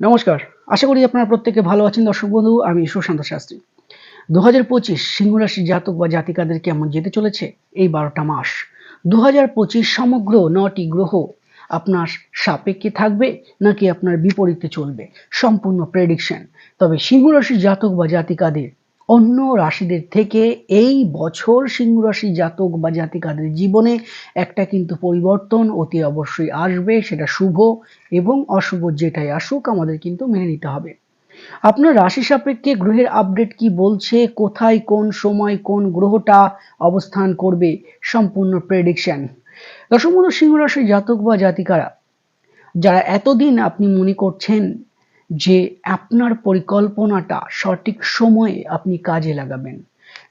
নমস্কার। আশা করি আপনারা প্রত্যেকে ভালো আছেন। দর্শক বন্ধু, আমি সুশান্ত শাস্ত্রী। দু হাজার পঁচিশ সিংহরাশি জাতক বা জাতিকাদের কেমন যেতে চলেছে? এই বারোটা মাস। দু হাজার পঁচিশ সমগ্র নটি গ্রহ আপনার সাপেক্ষে থাকবে নাকি আপনার বিপরীতে চলবে? সম্পূর্ণ প্রেডিকশন তবে সিংহরাশি জাতক বা জাতিকাদের অন্য রাশিদের থেকে এই বছর সিংহ রাশি জাতক বা জাতিকাদের জীবনে একটা কিন্তু পরিবর্তন অতি অবশ্যই আসবে, সেটা শুভ এবং অশুভ যেটাই আসুক আমাদের কিন্তু মেনে নিতে হবে। আপনার রাশি সাপেক্ষে গ্রহের আপডেট কি বলছে? কোথায়, কোন সময়, কোন গ্রহটা অবস্থান করবে? সম্পূর্ণ প্রেডিকশন বন্ধু সিংহ রাশি জাতক বা জাতিকারা। যারা এতদিন আপনি মনে করছেন যে আপনার পরিকল্পনাটা সঠিক সময়ে আপনি কাজে লাগাবেন।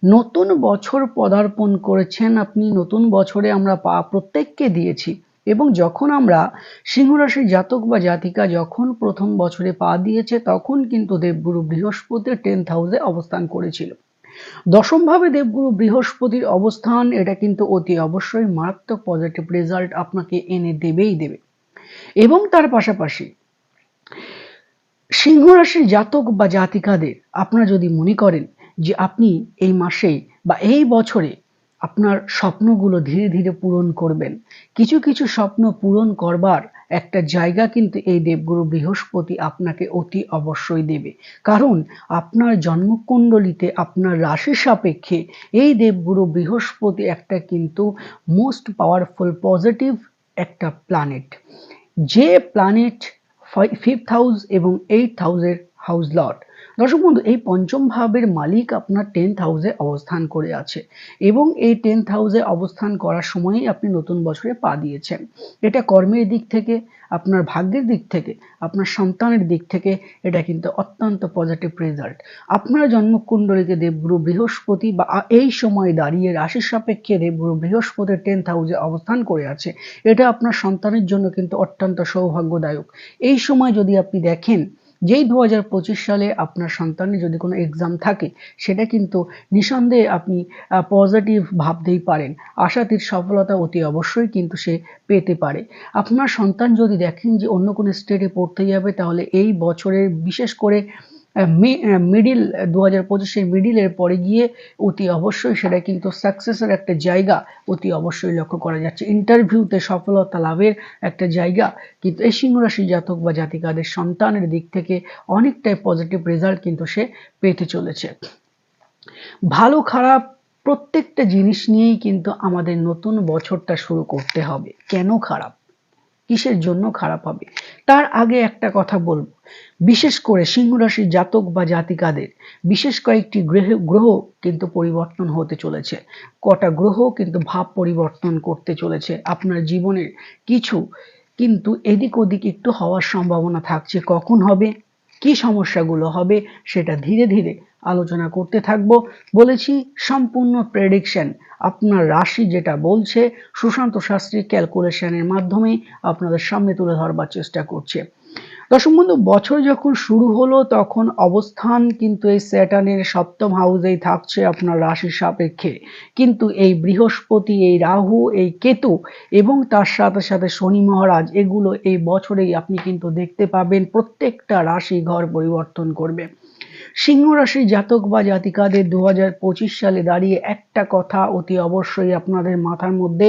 নতুন বছর পদার্পণ করেছেন আপনি, নতুন বছরে আমরা পা প্রত্যেককে দিয়েছি এবং যখন আমরা সিংহরাশি জাতক বা জাতিকা যখন প্রথম বছরে পা দিয়েছে তখন কিন্তু দেবগুরু বৃহস্পতি টেন্থ হাউসে অবস্থান করেছিল। দশমভাবে দেবগুরু বৃহস্পতির অবস্থান, এটা কিন্তু অতি অবশ্যই মারাত্মক পজিটিভ রেজাল্ট আপনাকে এনে দেবেই দেবে। এবং তার পাশাপাশি সিংহ রাশির জাতক বা জাতিকাদের আপনারা যদি মনে করেন যে আপনি এই মাসে বা এই বছরে আপনার স্বপ্নগুলো ধীরে ধীরে পূরণ করবেন, কিছু কিছু স্বপ্ন পূরণ করবার একটা জায়গা কিন্তু এই দেবগুরু বৃহস্পতি আপনাকে অতি অবশ্যই দেবে। কারণ আপনার জন্মকুণ্ডলিতে, আপনার রাশি সাপেক্ষে এই দেবগুরু বৃহস্পতি একটা কিন্তু মোস্ট পাওয়ারফুল পজিটিভ একটা প্ল্যানেট যে প্ল্যানেট ফিফথ হাউস এবং এইট হাউসের হাউস লট দর্শক বন্ধু এই পঞ্চম ভাবের মালিক আপনার টেন্থ হাউসে অবস্থান করে আছে এবং এই টেন্থ হাউসে অবস্থান করার সময়ই আপনি নতুন বছরে পা দিয়েছেন। এটা কর্মের দিক থেকে, আপনার ভাগ্যের দিক থেকে, আপনার সন্তানের দিক থেকে এটা কিন্তু অত্যন্ত পজিটিভ রেজাল্ট আপনার জন্মকুণ্ডলীতে দেবগুরু বৃহস্পতি বা এই সময় দাঁড়িয়ে রাশি সাপেক্ষে দেবগুরু বৃহস্পতির টেন্থ হাউসে অবস্থান করে আছে, এটা আপনার সন্তানের জন্য কিন্তু অত্যন্ত সৌভাগ্যদায়ক। এই সময় যদি আপনি দেখেন যেই দু হাজার পঁচিশ সালে আপনার সন্তানের যদি কোনো এক্সাম থাকে, সেটা কিন্তু নিঃসন্দেহে আপনি পজিটিভ ভাবতেই পারেন। আশাতীত সফলতা অতি অবশ্যই কিন্তু সে পেতে পারে। আপনার সন্তান যদি দেখেন যে অন্য কোনো স্টেটে পড়তে যাবে, তাহলে এই বছরের বিশেষ করে মিডিল দু হাজার পঁচিশের মিডিলের পরে গিয়ে অতি অবশ্যই সেটা কিন্তু সাকসেসের একটা জায়গা অতি অবশ্যই লক্ষ্য করা যাচ্ছে। ইন্টারভিউতে সফলতা লাভের একটা জায়গা কিন্তু এই সিংহরাশি জাতক বা জাতিকাদের সন্তানের দিক থেকে অনেকটাই পজিটিভ রেজাল্ট কিন্তু সে পেতে চলেছে। ভালো খারাপ প্রত্যেকটা জিনিস নিয়েই কিন্তু আমাদের নতুন বছরটা শুরু করতে হবে। কেন খারাপ? কিসের জন্য খারাপ হবে? তার আগে একটা কথা বলব। বিশেষ করে সিংহ রাশির জাতক বা জাতিকাদের, বিশেষ কয়েকটি গ্রহ গ্রহ কিন্তু পরিবর্তন হতে চলেছে। কটা গ্রহ কিন্তু ভাব পরিবর্তন করতে চলেছে। আপনার জীবনের কিছু কিন্তু এদিক ওদিক একটু হওয়ার সম্ভাবনা থাকছে। কখন হবে? কি সমস্যাগুলো হবে? সেটা ধীরে ধীরে আলোচনা করতে থাকব। বলেছি, সম্পূর্ণ প্রেডিকশন আপনার রাশি যেটা বলছে, সুশান্ত শাস্ত্রী ক্যালকুলেশনের মাধ্যমে আপনাদের সামনে তুলে ধরবার চেষ্টা করছে। দর্শক বন্ধু, বছর যখন শুরু হলো, তখন অবস্থান কিন্তু এই স্যাটার্নের সপ্তম হাউসেই থাকছে আপনার রাশির সাপেক্ষে। কিন্তু এই বৃহস্পতি, এই রাহু, এই কেতু এবং তার সাথে সাথে শনি মহারাজ, এগুলো এই বছরেই আপনি কিন্তু দেখতে পাবেন। প্রত্যেকটা রাশি ঘর পরিবর্তন করবে। সিংহ রাশি জাতক বা জাতিকাদের দু হাজার পঁচিশ সালে দাঁড়িয়ে একটা কথা অতি অবশ্যই আপনাদের মাথার মধ্যে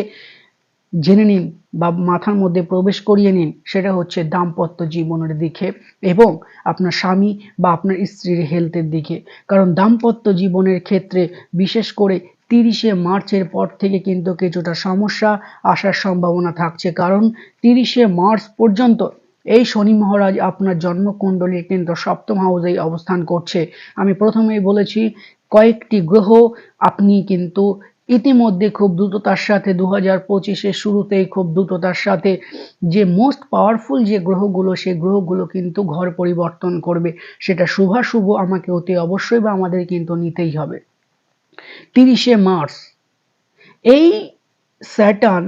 জেনে নিন বা মাথার মধ্যে প্রবেশ করিয়ে নিন, সেটা হচ্ছে দাম্পত্য জীবনের দিকে এবং আপনার স্বামী বা আপনার স্ত্রীর হেলথের দিকে। কারণ দাম্পত্য জীবনের ক্ষেত্রে বিশেষ করে তিরিশে মার্চের পর থেকে কিন্তু কিছুটা সমস্যা আসার সম্ভাবনা থাকছে। কারণ তিরিশে মার্চ পর্যন্ত এই শনি মহারাজ আপনার জন্মকুণ্ডলী কিন্তু সপ্তম হাউসেই অবস্থান করছে। আমি প্রথমেই বলেছি, কয়েকটি গ্রহ আপনি কিন্তু ইতিমধ্যে খুব দ্রুততার সাথে দু হাজার পঁচিশের শুরুতেই খুব দ্রুততার সাথে যে মোস্ট পাওয়ারফুল যে গ্রহগুলো সেই গ্রহগুলো কিন্তু ঘর পরিবর্তন করবে। সেটা শুভাশুভ আমাকে অতি অবশ্যই বা আমাদের কিন্তু নিতেই হবে। তিরিশে মার্চ। এই স্যাটার্ন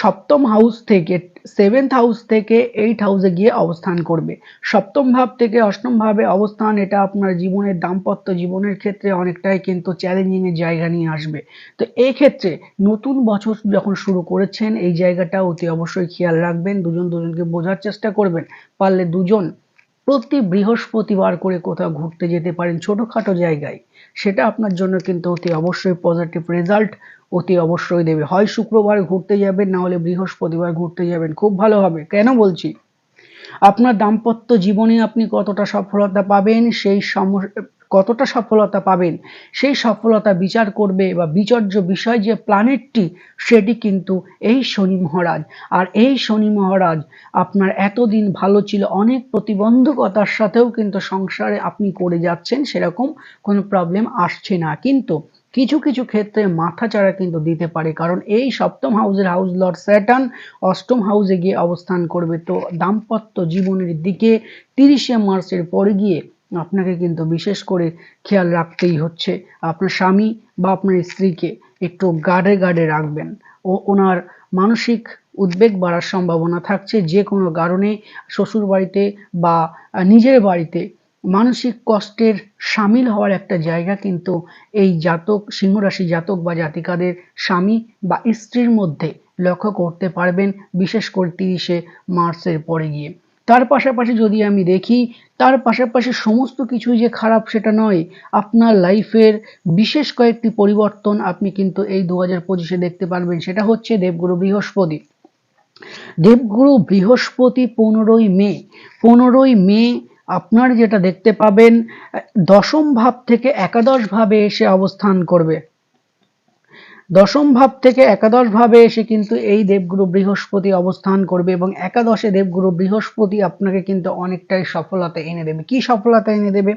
সপ্তম হাউস থেকে সেভেন্থ হাউস থেকে এইট হাউসে গিয়ে অবস্থান করবে। সপ্তম ভাব থেকে অষ্টম ভাবে অবস্থান, এটা আপনার জীবনের দাম্পত্য জীবনের ক্ষেত্রে অনেকটাই কিন্তু চ্যালেঞ্জিংয়ের জায়গা নিয়ে আসবে। তো এই ক্ষেত্রে নতুন বছর যখন শুরু করেছেন, এই জায়গাটা অতি অবশ্যই খেয়াল রাখবেন। দুজন দুজনকে বোঝার চেষ্টা করবেন। পারলে দুজন প্রতি বৃহস্পতিবার করে কোথাও ঘুরতে যেতে পারেন ছোটোখাটো জায়গায়, সেটা আপনার জন্য কিন্তু অতি অবশ্যই পজিটিভ রেজাল্ট অতি অবশ্যই দেবে। হয় শুক্রবার ঘুরতে যাবেন, না হলে বৃহস্পতিবার ঘুরতে যাবেন, খুব ভালো হবে। কেন বলছি? আপনার দাম্পত্য জীবনে আপনি কতটা সফলতা পাবেন, সেই সম কতটা সফলতা পাবেন, সেই সফলতা বিচার করবে বা বিচার্য বিষয় যে প্ল্যানেটটি, সেটি কিন্তু এই শনি মহারাজ। আর এই শনি মহারাজ আপনার এতদিন ভালো ছিল, অনেক প্রতিবন্ধকতার সাথেও কিন্তু সংসারে আপনি করে যাচ্ছেন, সেরকম কোনো প্রবলেম আসছে না। কিন্তু কিছু কিছু ক্ষেত্রে মাথা চাড়া কিন্তু দিতে পারে, কারণ এই সপ্তম হাউসের হাউস লর্ড স্যাটার্ন অষ্টম হাউসে গিয়ে অবস্থান করবে। তো দাম্পত্য জীবনের দিকে তিরিশে মার্চের পরে গিয়ে আপনাকে কিন্তু বিশেষ করে খেয়াল রাখতেই হচ্ছে। আপনার স্বামী বা আপনার স্ত্রীকে একটু গার্ডে গার্ডে রাখবেন। ও ওনার মানসিক উদ্বেগ বাড়ার সম্ভাবনা থাকছে যে কোনো কারণে শ্বশুর বাড়িতে বা নিজের বাড়িতে মানসিক কষ্টের সামিল হওয়ার একটা জায়গা কিন্তু এই জাতক, সিংহরাশি জাতক বা জাতিকাদের স্বামী বা স্ত্রীর মধ্যে লক্ষ্য করতে পারবেন, বিশেষ করে তিরিশে মার্চের পরে গিয়ে। তার পাশাপাশি যদি আমি দেখি, তার পাশাপাশি সমস্ত কিছুই যে খারাপ সেটা নয়, আপনার লাইফের বিশেষ কয়েকটি পরিবর্তন আপনি কিন্তু এই দু হাজার পঁচিশে দেখতে পারবেন। সেটা হচ্ছে দেবগুরু বৃহস্পতি। দেবগুরু বৃহস্পতি পনেরোই মে পনেরোই মে আপনার যেটা দেখতে পাবেন, দশম ভাব থেকে একাদশ ভাবে এসে অবস্থান করবে। দশম ভাব থেকে একাদশ ভাবে এসে কিন্তু এই দেবগুরু বৃহস্পতি অবস্থান করবে এবং একাদশে দেবগুরু বৃহস্পতি আপনাকে কিন্তু অনেকটাই সফলতা এনে দেবে। কি সফলতা এনে দেবে?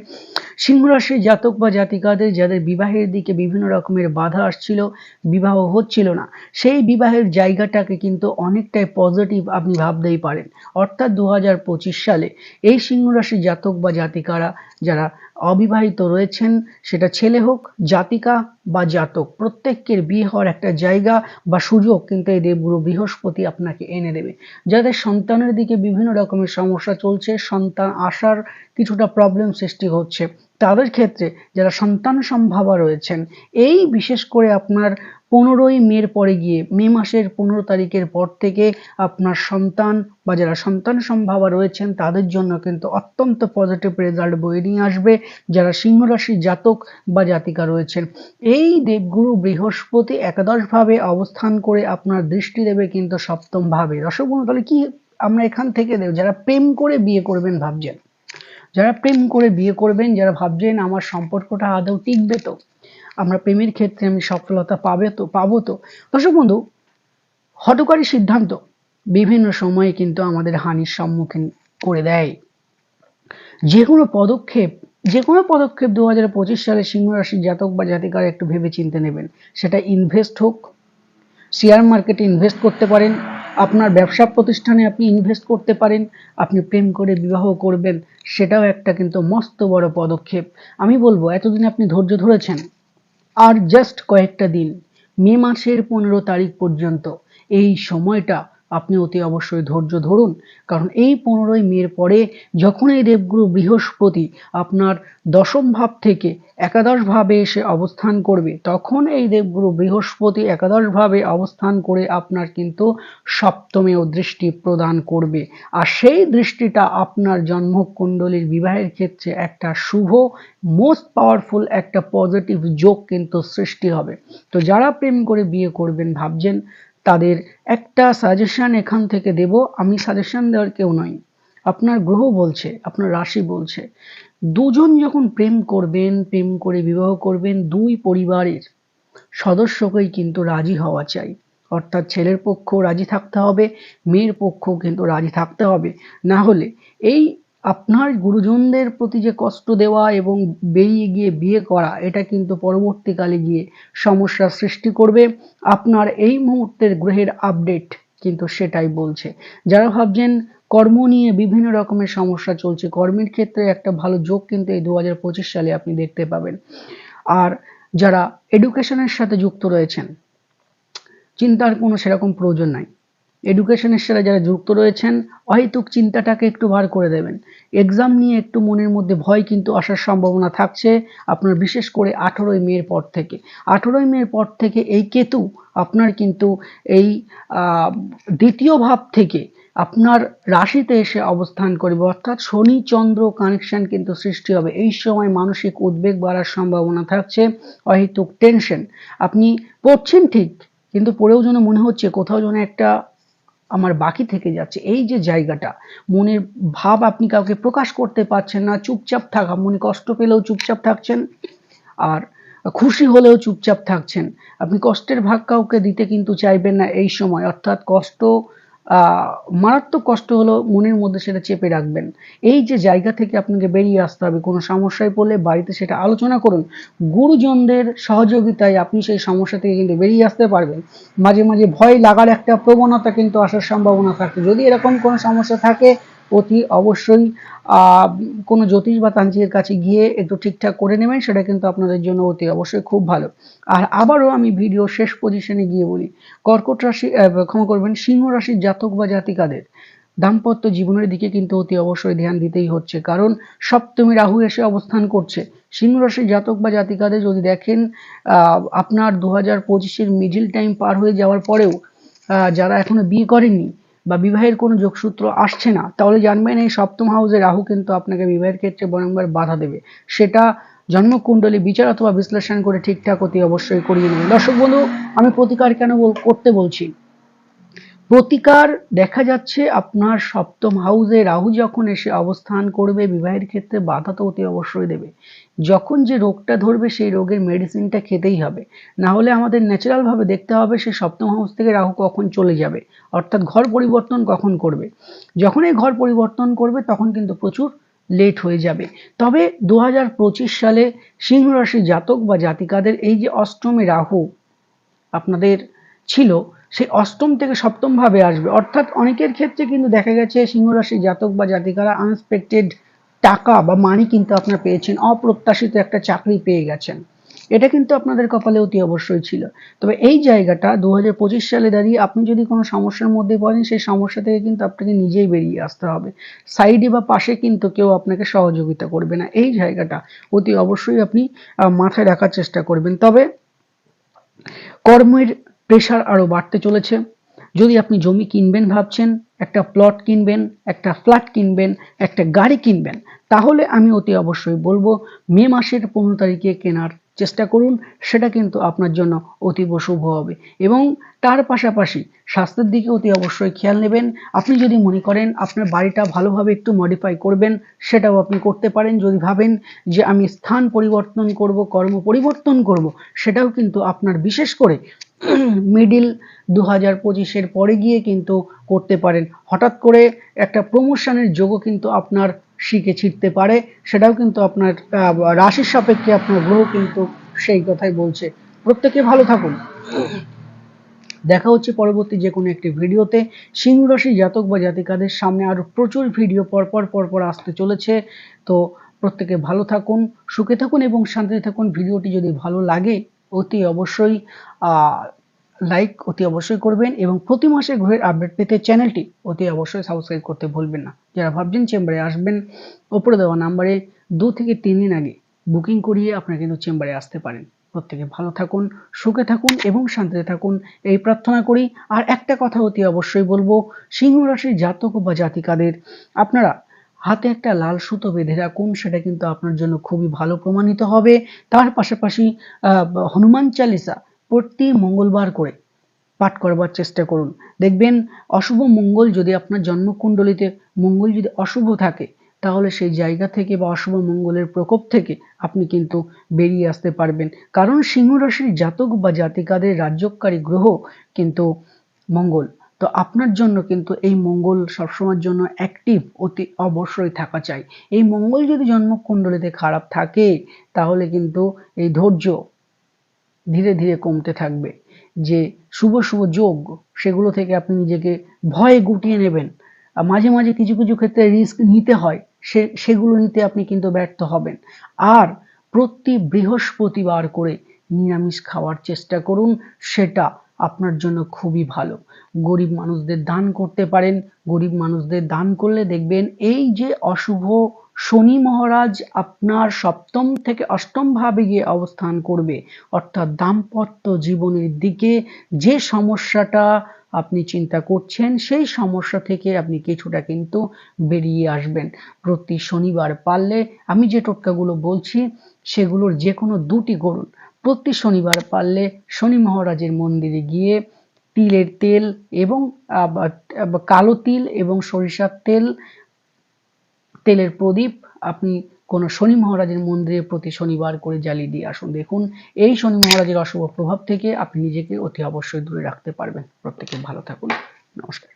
সিংহরাশির জাতক বা জাতিকাদের যাদের বিবাহের দিকে বিভিন্ন রকমের বাধা আসছিল, বিবাহ হচ্ছিল না, সেই বিবাহের জায়গাটাকে কিন্তু অনেকটাই পজিটিভ আপনি ভাবতেই পারেন। অর্থাৎ দু হাজার পঁচিশ সালে এই সিংহরাশির জাতক বা জাতিকারা যারা অবিবাহিত রয়েছেন, সেটা ছেলে হোক, জাতিকা বা জাতক, প্রত্যেকের বিয়ে হওয়ার একটা জায়গা বা সুযোগ কিন্তু এই দেবগুরু বৃহস্পতি আপনাকে এনে দেবে। যাদের সন্তানের দিকে বিভিন্ন রকমের সমস্যা চলছে, সন্তান আসার কিছুটা প্রবলেম সৃষ্টি হচ্ছে, তাদের ক্ষেত্রে যারা সন্তান সম্ভাবা রয়েছেন, এই বিশেষ করে আপনার পনেরোই মের পরে গিয়ে, মে মাসের পনেরো তারিখের পর থেকে আপনার সন্তান বা যারা সন্তান সম্ভাবা রয়েছেন, তাদের জন্য কিন্তু অত্যন্ত পজিটিভ রেজাল্ট বয়ে নিয়ে আসবে যারা সিংহরাশি জাতক বা জাতিকা রয়েছেন। এই দেবগুরু বৃহস্পতি একাদশভাবে অবস্থান করে আপনার দৃষ্টি দেবে কিন্তু সপ্তম ভাবে দর্শক তাহলে কি আমরা এখান থেকে দেব? যারা প্রেম করে বিয়ে করবেন ভাবছেন। যারা প্রেম করে বিয়ে করবেন, যারা ভাবছেন আমার সম্পর্কটা আদৌ টিকবে তো? আমরা প্রেমের ক্ষেত্রে আমি সফলতা পাবে তো, পাবো তো। দর্শক বন্ধু হটকারী সিদ্ধান্ত বিভিন্ন সময়ে কিন্তু আমাদের হানির সম্মুখীন করে দেয়। যে কোনো পদক্ষেপ যে কোনো পদক্ষেপ দু হাজার পঁচিশ সালে সিংহ রাশির জাতক বা জাতিকার একটু ভেবে চিনতে নেবেন। সেটা ইনভেস্ট হোক শেয়ার মার্কেটে ইনভেস্ট করতে পারেন, আপনার ব্যবসা প্রতিষ্ঠানে আপনি ইনভেস্ট করতে পারেন, আপনি প্রেম করে বিবাহ করবেন, সেটাও একটা কিন্তু মস্ত বড় পদক্ষেপ। আমি বলব, এতদিন আপনি ধৈর্য ধরেছেন আর জাস্ট কয়েকটা দিন মে মাসের পনেরো তারিখ পর্যন্ত। এই সময়টা আপনি অতি অবশ্যই ধৈর্য ধরুন। কারণ এই পনেরোই মের পরে যখন এই দেবগুরু বৃহস্পতি আপনার দশম ভাব থেকে একাদশ ভাবে এসে অবস্থান করবে, তখন এই দেবগুরু বৃহস্পতি একাদশ ভাবে অবস্থান করে আপনার কিন্তু সপ্তমেও দৃষ্টি প্রদান করবে। আর সেই দৃষ্টিটা আপনার জন্মকুণ্ডলীর বিবাহের ক্ষেত্রে একটা শুভ, মোস্ট পাওয়ারফুল, একটা পজিটিভ যোগ কিন্তু সৃষ্টি হবে। তো যারা প্রেম করে বিয়ে করবেন, ভাবছেন তাদের একটা সাজেশন এখান থেকে দেব, আমি সাজেশন দেওয়ার কেউ নয় আপনার গ্রহ বলছে, আপনার রাশি বলছে। দুজন যখন প্রেম করবেন, প্রেম করে বিবাহ করবেন, দুই পরিবারের সদস্যকেই কিন্তু রাজি হওয়া চাই। অর্থাৎ ছেলের পক্ষ রাজি থাকতে হবে, মেয়ের পক্ষ কিন্তু রাজি থাকতে হবে। না হলে এই আপনার গুরুজনদের প্রতি যে কষ্ট দেওয়া এবং বেরিয়ে গিয়ে বিয়ে করা, এটা কিন্তু পরবর্তীকালে গিয়ে সমস্যার সৃষ্টি করবে। আপনার এই মুহূর্তের গ্রহের আপডেট কিন্তু সেটাই বলছে। যারা ভাবছেন কর্ম নিয়ে বিভিন্ন রকমের সমস্যা চলছে, কর্মের ক্ষেত্রে একটা ভালো যোগ কিন্তু এই দু হাজার পঁচিশ সালে আপনি দেখতে পাবেন। আর যারা এডুকেশনের সাথে যুক্ত রয়েছেন, চিন্তার কোনো সেরকম প্রয়োজন নাই। এডুকেশনের সাথে যারা যুক্ত রয়েছেন, অহেতুক চিন্তাটাকে একটু বার করে দেবেন। এক্সাম নিয়ে একটু মনের মধ্যে ভয় কিন্তু আসার সম্ভাবনা থাকছে, আপনার বিশেষ করে আঠেরোই মেয়ের পর থেকে। আঠেরোই মেয়ের পর থেকে এই কেতু আপনার কিন্তু এই দ্বিতীয় ভাব থেকে আপনার রাশিতে এসে অবস্থান করবে। অর্থাৎ শনি চন্দ্র কানেকশন কিন্তু সৃষ্টি হবে। এই সময় মানসিক উদ্বেগ বাড়ার সম্ভাবনা থাকছে, অহেতুক টেনশন আপনি পড়ছেন ঠিক, কিন্তু পড়েও যেন মনে হচ্ছে কোথাও যেন একটা আমার বাকি থেকে যাচ্ছে। এই যে জায়গাটা, মনের ভাব আপনি কাউকে প্রকাশ করতে পারছেন না, চুপচাপ থাকা, মনে কষ্ট পেলেও চুপচাপ থাকছেন আর খুশি হলেও চুপচাপ থাকছেন। আপনি কষ্টের ভাগ কাউকে দিতে কিন্তু চাইবেন না এই সময়, অর্থাৎ কষ্ট মারাত্মক কষ্ট হলো মনের মধ্যে সেটা চেপে রাখবেন। এই যে জায়গা থেকে আপনাকে বেরিয়ে আসতে হবে, কোনো সমস্যায় পড়লে বাড়িতে সেটা আলোচনা করুন। গুরুজনদের সহযোগিতায় আপনি সেই সমস্যা থেকে কিন্তু বেরিয়ে আসতে পারবেন। মাঝে মাঝে ভয় লাগার একটা প্রবণতা কিন্তু আসার সম্ভাবনা থাকে। যদি এরকম কোনো সমস্যা থাকে অতি অবশ্যই কোনো জ্যোতিষ বা তান্ত্রিকের কাছে গিয়ে একটু ঠিকঠাক করে নেবেন, সেটা কিন্তু আপনাদের জন্য অতি অবশ্যই খুব ভালো। আর আবারও আমি ভিডিও শেষ পজিশনে গিয়ে বলি, কর্কট রাশি ক্ষমা করবেন, সিংহ রাশির জাতক বা জাতিকাদের দাম্পত্য জীবনের দিকে কিন্তু অতি অবশ্যই ধ্যান দিতেই হচ্ছে, কারণ সপ্তমী রাহু এসে অবস্থান করছে। সিংহ রাশির জাতক বা জাতিকাদের যদি দেখেন আপনার দু হাজার পঁচিশের মিডিল টাইম পার হয়ে যাওয়ার পরেও যারা এখনও বিয়ে করেননি বা বিবাহের কোনো যোগসূত্র আসছে না, তাহলে জানবেন এই সপ্তম হাউসে রাহু কিন্তু আপনাকে বিবাহের ক্ষেত্রে বারংবার বাধা দেবে। সেটা জন্মকুণ্ডলী বিচার অথবা বিশ্লেষণ করে ঠিকঠাক অতি অবশ্যই করিয়ে নেবেন দর্শক বন্ধু, আমি প্রতিকার কেন করতে বলছি? প্রতিকার দেখা যাচ্ছে আপনার সপ্তম হাউসে রাহু যখন এসে অবস্থান করবে, বিবাহের ক্ষেত্রে বাধা তো অতি অবশ্যই দেবে। যখন যে রোগটা ধরবে, সেই রোগের মেডিসিনটা খেতেই হবে। না হলে আমাদের ন্যাচারালভাবে দেখতে হবে সে সপ্তম হাউস থেকে রাহু কখন চলে যাবে। অর্থাৎ ঘর পরিবর্তন কখন করবে। যখন এই ঘর পরিবর্তন করবে, তখন কিন্তু প্রচুর লেট হয়ে যাবে। তবে দু হাজার পঁচিশ সালে সিংহ রাশি জাতক বা জাতিকাদের এই যে অষ্টমী রাহু আপনাদের ছিল সেই অষ্টম থেকে সপ্তম ভাবে আসবে। অর্থাৎ অনেকের ক্ষেত্রে কিন্তু দেখা গেছে সিংহরাশি জাতক বা জাতিকারা আনএক্সপেক্টেড টাকা বা মানি কিন্তু আপনার পেয়েছেন, অপ্রত্যাশিত একটা চাকরি পেয়ে গেছেন। এটা কিন্তু আপনাদের কপালে অতি অবশ্যই ছিল। তবে এই জায়গাটা দু হাজার পঁচিশ সালে দাঁড়িয়ে আপনি যদি কোনো সমস্যার মধ্যে পড়েন, সেই সমস্যা থেকে কিন্তু আপনাকে নিজেই বেরিয়ে আসতে হবে। সাইডে বা পাশে কিন্তু কেউ আপনাকে সহযোগিতা করবে না। এই জায়গাটা অতি অবশ্যই আপনি মাথায় রাখার চেষ্টা করবেন। তবে কর্মের প্রেশার আরও বাড়তে চলেছে। যদি আপনি জমি কিনবেন ভাবছেন, একটা প্লট কিনবেন, একটা ফ্ল্যাট কিনবেন, একটা গাড়ি কিনবেন, তাহলে আমি অতি অবশ্যই বলব, মে মাসের পনেরো তারিখে কেনার চেষ্টা করুন, সেটা কিন্তু আপনার জন্য অতীব শুভ হবে। এবং তার পাশাপাশি স্বাস্থ্যের দিকে অতি অবশ্যই খেয়াল নেবেন। আপনি যদি মনে করেন আপনার বাড়িটা ভালোভাবে একটু মডিফাই করবেন, সেটাও আপনি করতে পারেন। যদি ভাবেন যে আমি স্থান পরিবর্তন করব, কর্ম পরিবর্তন করব, সেটাও কিন্তু আপনার বিশেষ করে মিডিল দু হাজার পঁচিশের পরে গিয়ে কিন্তু করতে পারেন। হঠাৎ করে একটা প্রমোশনের যোগও কিন্তু আপনার শিখে ছিটতে পারে। সেটাও কিন্তু আপনার রাশির সাপেক্ষে আপনার গ্রহ কিন্তু সেই কথাই বলছে। প্রত্যেকে ভালো থাকুন। দেখা হচ্ছে পরবর্তী যে কোনো একটি ভিডিওতে। সিংহ রাশি জাতক বা জাতিকাদের সামনে আরও প্রচুর ভিডিও পরপর পরপর আসতে চলেছে। তো প্রত্যেকে ভালো থাকুন, সুখে থাকুন এবং শান্তিতে থাকুন। ভিডিওটি যদি ভালো লাগে অতি অবশ্যই লাইক অতি অবশ্যই করবেন এবং প্রতি মাসে গ্রহের আপডেট পেতে চ্যানেলটি অতি অবশ্যই সাবস্ক্রাইব করতে ভুলবেন না। যারা ভাবছেন চেম্বারে আসবেন ওপরে দেওয়া নাম্বারে দু থেকে তিন দিন আগে বুকিং করিয়ে আপনারা কিন্তু চেম্বারে আসতে পারেন। প্রত্যেকে ভালো থাকুন, সুখে থাকুন এবং শান্তিতে থাকুন, এই প্রার্থনা করি। আর একটা কথা অতি অবশ্যই বলব, সিংহ রাশির জাতক বা জাতিকাদের, আপনারা হাতে একটা লাল সুতো বেঁধে রাখুন, সেটা কিন্তু আপনার জন্য খুবই ভালো প্রমাণিত হবে। তার পাশাপাশি হনুমান চালিসা প্রতি মঙ্গলবার করে পাঠ করবার চেষ্টা করুন। দেখবেন অশুভ মঙ্গল যদি আপনার জন্মকুণ্ডলিতে মঙ্গল যদি অশুভ থাকে, তাহলে সেই জায়গা থেকে বা অশুভ মঙ্গলের প্রকোপ থেকে আপনি কিন্তু বেরিয়ে আসতে পারবেন। কারণ সিংহ রাশির জাতক বা জাতিকাদের রাজ্যকারী গ্রহ কিন্তু মঙ্গল। তো আপনার জন্য কিন্তু এই মঙ্গল সবসময়ের জন্য অ্যাক্টিভ অতি অবশ্যই থাকা চাই। এই মঙ্গল যদি জন্মকুণ্ডলিতে খারাপ থাকে, তাহলে কিন্তু এই ধৈর্য ধীরে ধীরে কমতে থাকবে। যে শুভ শুভ যোগ, সেগুলো থেকে আপনি নিজেকে ভয়ে গুটিয়ে নেবেন। মাঝে মাঝে কিছু কিছু ক্ষেত্রে রিস্ক নিতে হয়, সে, সেগুলো নিতে আপনি কিন্তু ব্যর্থ হবেন। আর প্রতি বৃহস্পতিবার করে নিরামিষ খাওয়ার চেষ্টা করুন, সেটা আপনার জন্য খুবই ভালো। গরিব মানুষদের দান করতে পারেন, গরিব মানুষদের দান করলে দেখবেন এই যে অশুভ শনি মহারাজ আপনার সপ্তম থেকে অষ্টম ভাবে গিয়ে অবস্থান করবে, অর্থাৎ দাম্পত্য জীবনের দিকে যে সমস্যাটা আপনি চিন্তা করছেন, সেই সমস্যা থেকে আপনি কিছুটা কিন্তু বেরিয়ে আসবেন। প্রতি শনিবার পারলে আমি যে টোটকাগুলো বলছি, সেগুলোর যে কোনো দুটি করুন। প্রতি শনিবার পারলে শনি মহারাজের মন্দিরে গিয়ে তিলের তেল এবং কালো তিল এবং সরিষার তেল, তেলের প্রদীপ আপনি কোনো শনি মহারাজের মন্দিরে প্রতি শনিবার করে জ্বালিয়ে দিয়ে আসুন। দেখুন, এই শনি মহারাজের অশুভ প্রভাব থেকে আপনি নিজেকে অতি অবশ্যই দূরে রাখতে পারবেন। প্রত্যেকে ভালো থাকুন। নমস্কার।